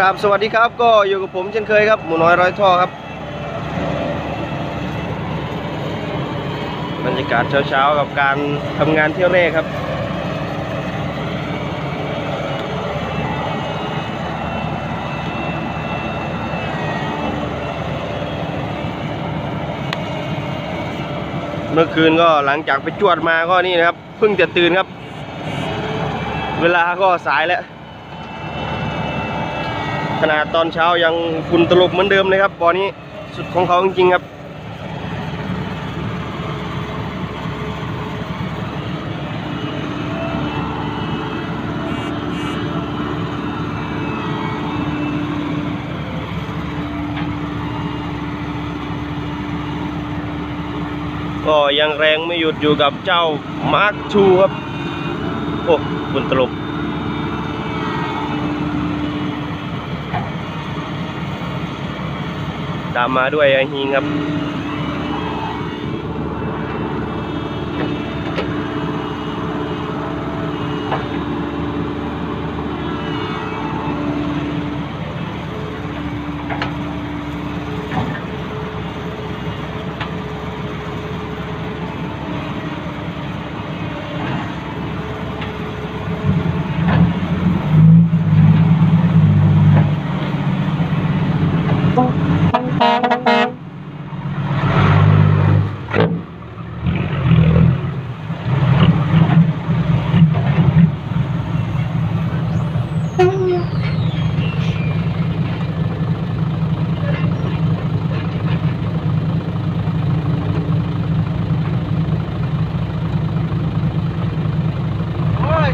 ครับสวัสดีครับก็อยู่กับผมเช่นเคยครับหมูน้อยร้อยท่อครับ บรรยากาศเช้าๆกับการทำงานเที่ยวเร่ครับ เมื่อคืนก็หลังจากไปจวดมาก็นี่นะครับเพิ่งจะตื่นครับ เวลาก็สายแล้ว ขนาดตอนเช้ายังฝุ่นตลบเหมือนเดิมเลยครับบอนี้สุดของเขาจริงๆครับก็ยังแรงไม่หยุดอยู่กับเจ้ามาร์คทูครับ โอ้ฝุ่นตลบ ตามมาด้วยไอฮิงครับ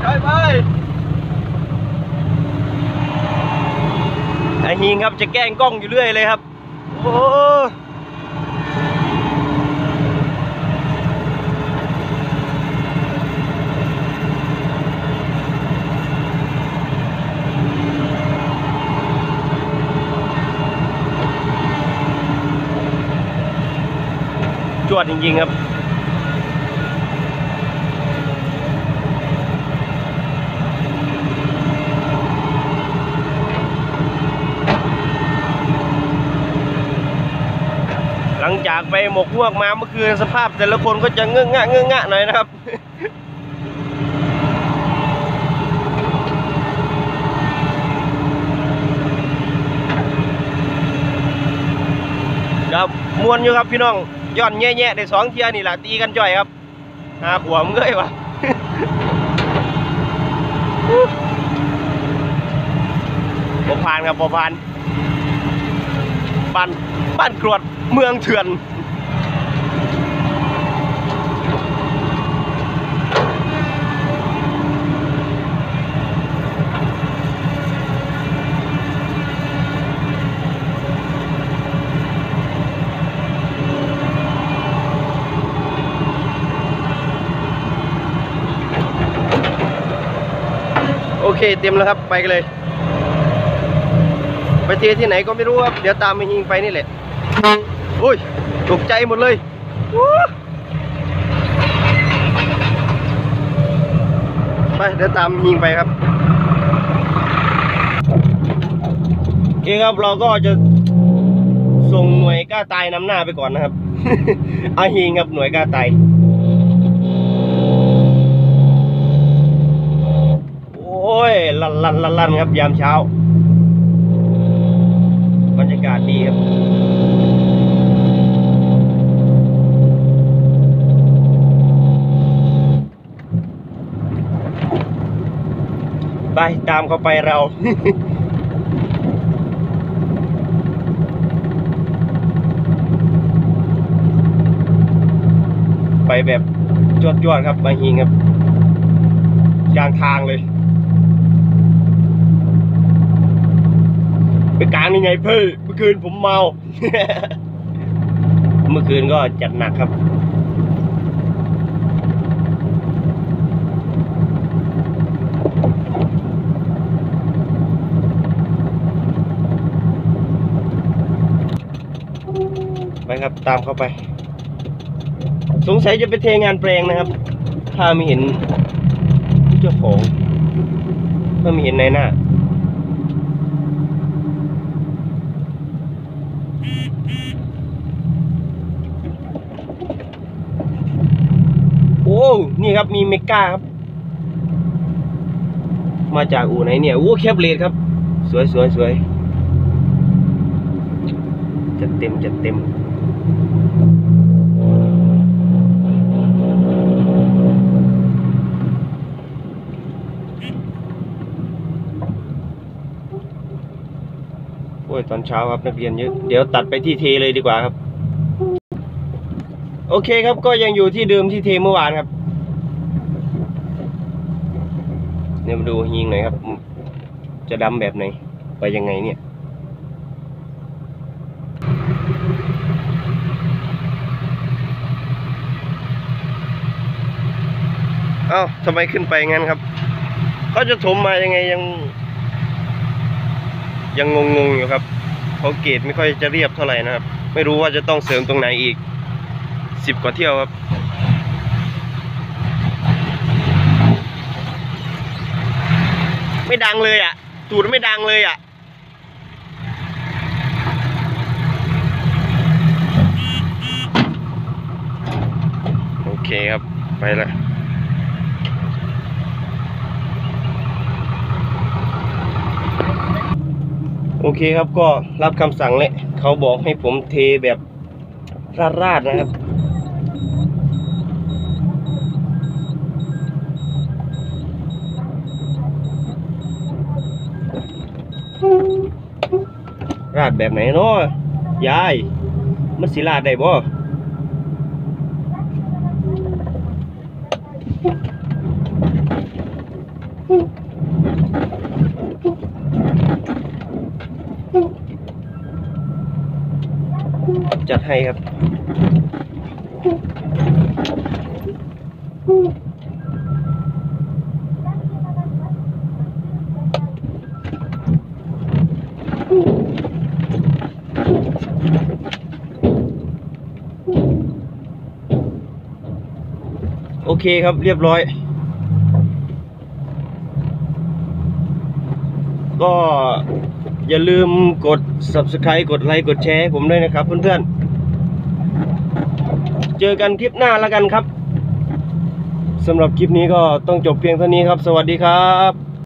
ถอยไปไอฮิงครับจะแกล้งกล้องอยู่เรื่อยเลยครับ โอ้จวดจริงๆครับ หลังจาก ไปหมกพวกมาเมื่อคืนสภาพแต่ละคนก็จะเงอะงะเงอะงะหน่อยนะครับครับมวนอยู่ครับพี่น้องย้อนแย่ๆได้สองเทียนี่แหละตีกันจ่อยครับหาขวมเงยวะบผ่านครับบผ่านบ้านบ้านกรวดเมืองเถื่อน เคเต็มแล้วครับไปกันเลย ไปเทที่ไหนก็ไม่รู้ครับ เดี๋ยวตามไปยิงไปนี่แหละโอ้ยตกใจหมดเลยไปเดี๋ยวตามยิงไปครับโอเคครับเราก็จะส่งหน่วยกล้าตายนำหน้าไปก่อนนะครับอาฮิงครับหน่วยกล้าตาย ยลั่นลั่นลั่นลั่นครับยามเช้าบรรยากาศดีครับไปตามเขาไปเราไปแบบจวดจวดๆครับมาหิงครับยางทางเลย ไปกลางยังไงเพื่อเมื่อคืนผมเมา เมื่อคืนก็จัดหนักครับ ไปครับตามเข้าไป สงสัยจะไปเทงานแปลงนะครับ ถ้าไม่เห็นเจ้าของ ถ้าไม่เห็นในหน้า นี่ครับมีเมกาครับ มาจากอู่ไหนเนี่ยโอ้แคปเลดครับ สวยสวยสวยจัดเต็มจัดเต็มโอ้ยตอนเช้าครับนักเรียนเยอะเดี๋ยวตัดไปที่เทเลยดีกว่าครับ โอเคครับก็ยังอยู่ที่เดิมที่เทเมื่อวานครับ เนี่ยมาดูยิงหน่อยครับ จะดำแบบไหน ไปยังไงเนี่ยเอ้าทำไมขึ้นไปงั้นครับ เขาจะถมมายังไงยัง ยังงงๆอยู่ครับเขาเกรดไม่ค่อยจะเรียบเท่าไหร่นะครับ ไม่รู้ว่าจะต้องเสริมตรงไหนอีกสิบกว่าเที่ยวครับ ไม่ดังเลยอะตูดไม่ดังเลยอะโอเคครับไปละโอเคครับก็รับคำสั่งเลยเขาบอกให้ผมเทแบบราดๆนะครับ ราดแบบไหนเนาะยาย มันสิราดได้บ่จัดให้ครับ เคครับเรียบร้อย ก็อย่าลืมกด subscribe กดไลค์กดแชร์ผมด้วยนะครับเพื่อนๆ เจอกันคลิปหน้าแล้วกันครับสำหรับคลิปนี้ก็ต้องจบเพียงเท่านี้ครับ สวัสดีครับ